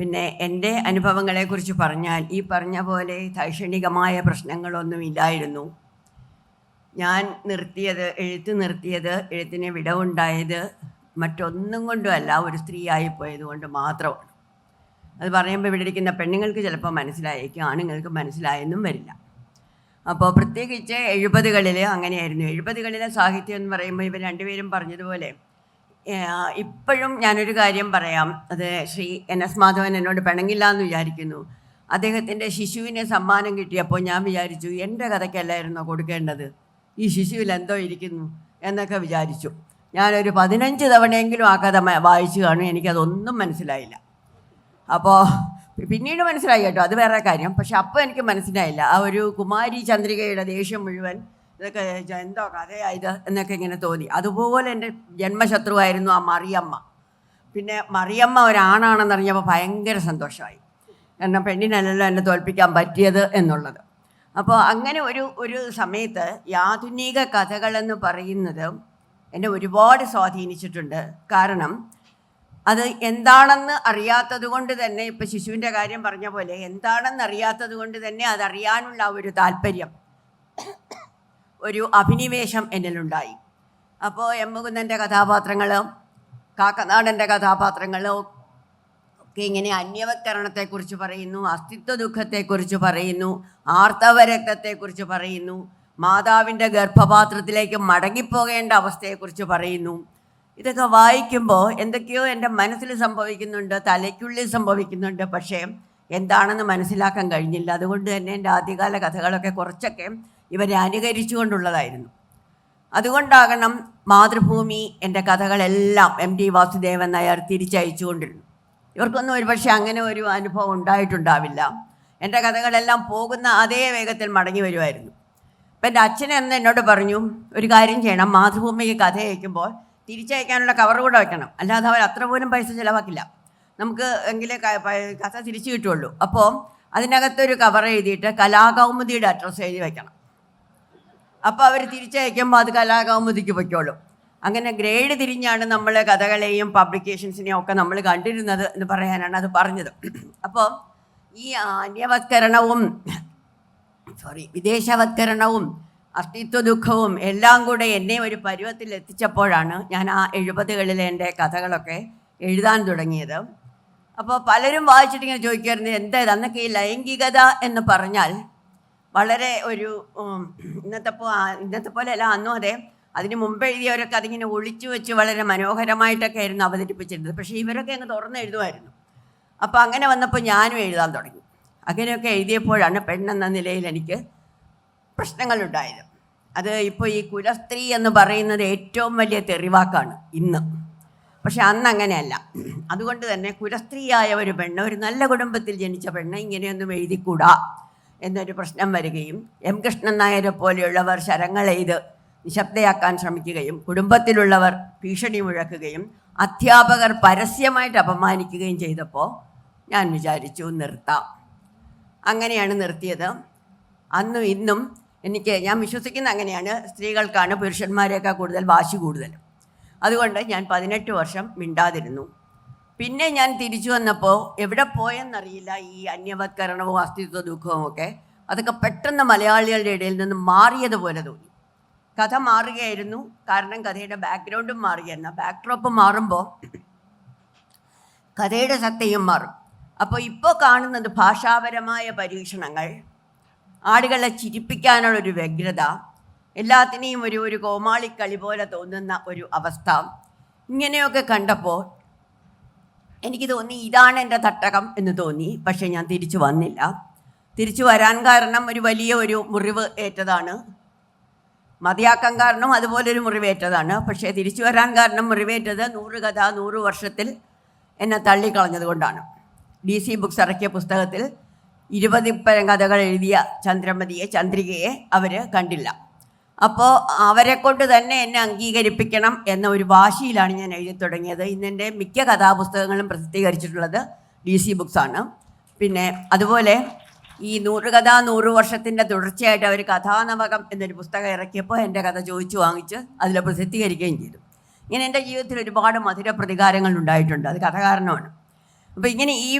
പിന്നെ എന്റെ അനുഭവങ്ങളെക്കുറിച്ച് പറഞ്ഞാൽ ഈ പറഞ്ഞ പോലെ തൈക്ഷണികമായ പ്രശ്നങ്ങളൊന്നും ഇല്ലായിരുന്നു. ഞാൻ നിർത്തിയത് എഴുത്ത് നിർത്തിയത് എഴുത്തിന് വിടവുണ്ടായത് മറ്റൊന്നും കൊണ്ടുമല്ല ഒരു സ്ത്രീയായി പോയത് കൊണ്ട് മാത്രമാണ് അത് പറയുമ്പോൾ ഇവിടെ ഇരിക്കുന്ന പെണ്ണുങ്ങൾക്ക് ചിലപ്പോൾ മനസ്സിലായേക്കും ആണുങ്ങൾക്ക് മനസ്സിലായെന്നും വരില്ല. അപ്പോൾ പ്രത്യേകിച്ച് എഴുപതുകളിൽ അങ്ങനെയായിരുന്നു. എഴുപതുകളിലെ സാഹിത്യം എന്ന് പറയുമ്പോൾ ഇവർ രണ്ടുപേരും പറഞ്ഞതുപോലെ ഇപ്പോഴും ഞാനൊരു കാര്യം പറയാം. അത് ശ്രീ എൻ എസ് മാധവൻ എന്നോട് പിണങ്ങില്ല എന്ന് വിചാരിക്കുന്നു. അദ്ദേഹത്തിന്റെ ശിശുവിനെ സമ്മാനം കിട്ടിയപ്പോൾ ഞാൻ വിചാരിച്ചു എന്റെ കഥയ്ക്കല്ലായിരുന്നോ കൊടുക്കേണ്ടത്? ഈ ശിശുവിൽ എന്തോ ഇരിക്കുന്നു? എന്നൊക്കെ വിചാരിച്ചു. ഞാനൊരു പതിനഞ്ച് തവണയെങ്കിലും ആ കഥ വായിച്ചു കാണും. എനിക്കതൊന്നും മനസ്സിലായില്ല. അപ്പോൾ പിന്നീട് മനസ്സിലായി കേട്ടോ അത് വേറെ കാര്യം. പക്ഷെ അപ്പോൾ എനിക്ക് മനസ്സിലായില്ല. ആ ഒരു കുമാരി ചന്ദ്രികയുടെ ദേഷ്യം മുഴുവൻ ഇതൊക്കെ എന്തോ കഥയായത് എന്നൊക്കെ ഇങ്ങനെ തോന്നി. അതുപോലെ എന്റെ ജന്മശത്രുവായിരുന്നു ആ മറിയമ്മ. പിന്നെ മറിയമ്മ ഒരാണാണെന്നറിഞ്ഞപ്പോൾ ഭയങ്കര സന്തോഷമായി. കാരണം പെണ്ണിനല്ലല്ലോ എന്നെ തോൽപ്പിക്കാൻ പറ്റിയത് എന്നുള്ളത്. അപ്പോൾ അങ്ങനെ ഒരു ഒരു സമയത്ത് ആധുനിക കഥകളെന്ന് പറയുന്നത് എന്നെ ഒരുപാട് സ്വാധീനിച്ചിട്ടുണ്ട്. കാരണം അത് എന്താണെന്ന് അറിയാത്തത് കൊണ്ട് തന്നെ ഇപ്പം ശിശുവിന്റെ കാര്യം പറഞ്ഞ പോലെ എന്താണെന്ന് അറിയാത്തത് കൊണ്ട് തന്നെ അതറിയാനുള്ള ഒരു താല്പര്യം. ഒരു അഭിനിവേശം എന്നിലുണ്ടായി. അപ്പോൾ എം മുകുന്ദന്റെ കഥാപാത്രങ്ങളും കാക്കനാടന്റെ കഥാപാത്രങ്ങളും ഒക്കെ ഇങ്ങനെ അന്യവത്കരണത്തെക്കുറിച്ച് പറയുന്നു അസ്തിത്വ ദുഃഖത്തെക്കുറിച്ച് പറയുന്നു ആർത്തവരക്തത്തെക്കുറിച്ച് പറയുന്നു മാതാവിന്റെ ഗർഭപാത്രത്തിലേക്ക് മടങ്ങിപ്പോകേണ്ട അവസ്ഥയെക്കുറിച്ച് പറയുന്നു. ഇതൊക്കെ വായിക്കുമ്പോൾ എന്തൊക്കെയോ എന്റെ മനസ്സിൽ സംഭവിക്കുന്നുണ്ട് തലയ്ക്കുള്ളിൽ സംഭവിക്കുന്നുണ്ട് പക്ഷേ എന്താണെന്ന് മനസ്സിലാക്കാൻ കഴിഞ്ഞില്ല. അതുകൊണ്ട് തന്നെ എന്റെ ആദ്യകാല കഥകളൊക്കെ കുറച്ചൊക്കെ ഇവരെ അനുകരിച്ചുകൊണ്ടുള്ളതായിരുന്നു. അതുകൊണ്ടാകണം മാതൃഭൂമി എന്റെ കഥകളെല്ലാം എം ടി വാസുദേവൻ നായർ തിരിച്ചയച്ചുകൊണ്ടിരുന്നു. ഇവർക്കൊന്നും ഒരുപക്ഷെ അങ്ങനെ ഒരു അനുഭവം ഉണ്ടായിട്ടുണ്ടാവില്ല. എന്റെ കഥകളെല്ലാം പോകുന്ന അതേ വേഗത്തിൽ മടങ്ങി വരുമായിരുന്നു. അപ്പം എന്റെ അച്ഛൻ എന്ന് എന്നോട് പറഞ്ഞു ഒരു കാര്യം ചെയ്യണം മാതൃഭൂമിക്ക് കഥ അയക്കുമ്പോൾ തിരിച്ചയക്കാനുള്ള കവർ കൂടെ വെക്കണം. അല്ലാതെ അവർ അത്ര പോലും പൈസ ചിലവാക്കില്ല. നമുക്ക് എങ്കിലേ കഥ തിരിച്ചു കിട്ടുള്ളൂ അപ്പോൾ അതിനകത്തൊരു കവർ എഴുതിയിട്ട് കലാകൗമുദിയുടെ അഡ്രസ്സ് എഴുതി വെക്കണം. അപ്പോൾ അവർ തിരിച്ചയക്കുമ്പോൾ അത് കലാകൗമുദിക്ക് പൊയ്ക്കോളും. അങ്ങനെ ഗ്രേഡ് തിരിഞ്ഞാണ് നമ്മൾ കഥകളെയും പബ്ലിക്കേഷൻസിനെയും ഒക്കെ നമ്മൾ കണ്ടിരുന്നത് എന്ന് പറയാനാണ് അത് പറഞ്ഞത്. അപ്പോൾ ഈ അന്യവത്കരണവും സോറി വിദേശവത്കരണവും അസ്തിത്വ ദുഃഖവും എല്ലാം കൂടെ എന്നെ ഒരു പരുവത്തിൽ എത്തിച്ചപ്പോഴാണ് ഞാൻ ആ എഴുപതുകളിലെ എന്റെ കഥകളൊക്കെ എഴുതാൻ തുടങ്ങിയത്. അപ്പോൾ പലരും വായിച്ചിട്ടിങ്ങനെ ചോദിക്കുമായിരുന്നു എന്താ അന്നൊക്കെ ഈ ലൈംഗികത എന്ന് പറഞ്ഞാൽ വളരെ ഒരു ഇന്നത്തെ പോ ഇന്നത്തെ പോലെ അല്ല അന്നും അതെ അതിന് മുമ്പ് എഴുതിയവരൊക്കെ അതിങ്ങനെ ഒളിച്ചു വെച്ച് വളരെ മനോഹരമായിട്ടൊക്കെ ആയിരുന്നു അവതരിപ്പിച്ചിരുന്നത്. പക്ഷേ ഇവരൊക്കെ അങ്ങ് തുറന്ന് എഴുതുമായിരുന്നു. അപ്പോൾ അങ്ങനെ വന്നപ്പോൾ ഞാനും എഴുതാൻ തുടങ്ങി. അങ്ങനെയൊക്കെ എഴുതിയപ്പോഴാണ് പെണ്ണെന്ന നിലയിൽ എനിക്ക് പ്രശ്നങ്ങളുണ്ടായത്. അത് ഇപ്പോൾ ഈ കുലസ്ത്രീ എന്ന് പറയുന്നത് ഏറ്റവും വലിയ തെറിവാക്കാണ് ഇന്ന്. പക്ഷെ അന്ന് അങ്ങനെയല്ല. അതുകൊണ്ട് തന്നെ കുലസ്ത്രീയായ ഒരു പെണ്ണ് ഒരു നല്ല കുടുംബത്തിൽ ജനിച്ച പെണ്ണ് ഇങ്ങനെയൊന്നും എഴുതിക്കൂടാ. എന്നൊരു പ്രശ്നം വരികയും എം കൃഷ്ണൻ നായരെ പോലെയുള്ളവർ ശരങ്ങളെയ്ത് നിശബ്ദയാക്കാൻ ശ്രമിക്കുകയും കുടുംബത്തിലുള്ളവർ ഭീഷണി മുഴക്കുകയും അധ്യാപകർ പരസ്യമായിട്ട് അപമാനിക്കുകയും ചെയ്തപ്പോൾ ഞാൻ വിചാരിച്ചു നിർത്താം. അങ്ങനെയാണ് നിർത്തിയത്. അന്നും ഇന്നും എനിക്ക് ഞാൻ വിശ്വസിക്കുന്ന അങ്ങനെയാണ്. സ്ത്രീകൾക്കാണ് പുരുഷന്മാരെയൊക്കെ കൂടുതൽ വാശി കൂടുതൽ. അതുകൊണ്ട് ഞാൻ പതിനെട്ട് വർഷം മിണ്ടാതിരുന്നു. പിന്നെ ഞാൻ തിരിച്ചു വന്നപ്പോൾ എവിടെ പോയെന്നറിയില്ല ഈ അന്യവത്കരണവും അസ്തിത്വ ദുഃഖവും ഒക്കെ. അതൊക്കെ പെട്ടെന്ന് മലയാളികളുടെ ഇടയിൽ നിന്ന് മാറിയതുപോലെ തോന്നി. കഥ മാറുകയായിരുന്നു. കാരണം കഥയുടെ ബാക്ക്ഗ്രൗണ്ടും മാറുകയായിരുന്നു. ബാക്ക്ഡ്രോപ്പ് മാറുമ്പോൾ കഥയുടെ സത്തയും മാറും. അപ്പോൾ ഇപ്പോൾ കാണുന്നത് ഭാഷാപരമായ പരീക്ഷണങ്ങൾ ആളുകളെ ചിരിപ്പിക്കാനുള്ളൊരു വ്യഗ്രത എല്ലാത്തിനെയും ഒരു ഒരു കോമാളിക്കളി പോലെ തോന്നുന്ന ഒരു അവസ്ഥ. ഇങ്ങനെയൊക്കെ കണ്ടപ്പോൾ എനിക്ക് തോന്നി ഇതാണ് എന്റെ തട്ടകം എന്ന് തോന്നി. പക്ഷേ ഞാൻ തിരിച്ചു വന്നില്ല. തിരിച്ചു വരാൻ കാരണം ഒരു വലിയ ഒരു മുറിവ് ഏറ്റതാണ്. മതിയാക്കാൻ കാരണം അതുപോലൊരു മുറിവേറ്റതാണ് പക്ഷേ തിരിച്ചു വരാൻ കാരണം മുറിവേറ്റത് നൂറ് കഥ നൂറ് വർഷത്തിൽ എന്നെ തള്ളിക്കളഞ്ഞത് കൊണ്ടാണ്. ഡി സി ബുക്സ് ഇറക്കിയ പുസ്തകത്തിൽ ഇരുപതിപ്പരം കഥകൾ എഴുതിയ ചന്ദ്രമതിയെ ചന്ദ്രികയെ അവർ കണ്ടില്ല. അപ്പോൾ അവരെ കൊണ്ട് തന്നെ എന്നെ അംഗീകരിപ്പിക്കണം എന്ന ഒരു വാശിയിലാണ് ഞാൻ എഴുതി തുടങ്ങിയത്. ഇന്നെന്റെ മിക്ക കഥാപുസ്തകങ്ങളും പ്രസിദ്ധീകരിച്ചിട്ടുള്ളത് ഡി സി ബുക്സാണ് പിന്നെ അതുപോലെ ഈ നൂറ് കഥ നൂറ് വർഷത്തിന്റെ തുടർച്ചയായിട്ട് അവർ കഥാനവകം എന്നൊരു പുസ്തകം ഇറക്കിയപ്പോൾ എന്റെ കഥ ചോദിച്ചു വാങ്ങിച്ച് അതിൽ പ്രസിദ്ധീകരിക്കുകയും ചെയ്തു. ഇങ്ങനെ എന്റെ ജീവിതത്തിൽ ഒരുപാട് മധുര പ്രതികാരങ്ങൾ ഉണ്ടായിട്ടുണ്ട്. അത് കഥ കാരണമാണ് അപ്പോൾ ഇങ്ങനെ ഈ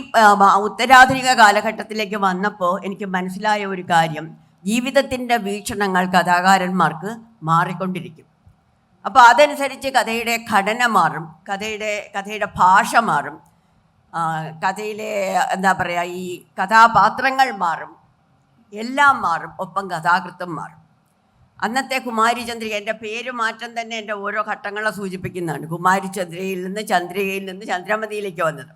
ഉത്തരാധുനിക കാലഘട്ടത്തിലേക്ക് വന്നപ്പോൾ എനിക്ക് മനസ്സിലായ ഒരു കാര്യം. ജീവിതത്തിന്റെ വീക്ഷണങ്ങൾ കഥാകാരന്മാർക്ക് മാറിക്കൊണ്ടിരിക്കും. അപ്പോൾ അതനുസരിച്ച് കഥയുടെ ഘടന മാറും കഥയുടെ കഥയുടെ ഭാഷ മാറും കഥയിലെ എന്താ പറയുക ഈ കഥാപാത്രങ്ങൾ മാറും എല്ലാം മാറും ഒപ്പം കഥാകൃത്തും മാറും. അന്നത്തെ കുമാരിചന്ദ്രിക എന്റെ പേര് മാറ്റം തന്നെ എന്റെ ഓരോ ഘട്ടങ്ങളെ സൂചിപ്പിക്കുന്നതാണ്. കുമാരിചന്ദ്രയിൽ നിന്ന് ചന്ദ്രികയിൽ നിന്ന് ചന്ദ്രമതിയിലേക്ക് വന്നത്.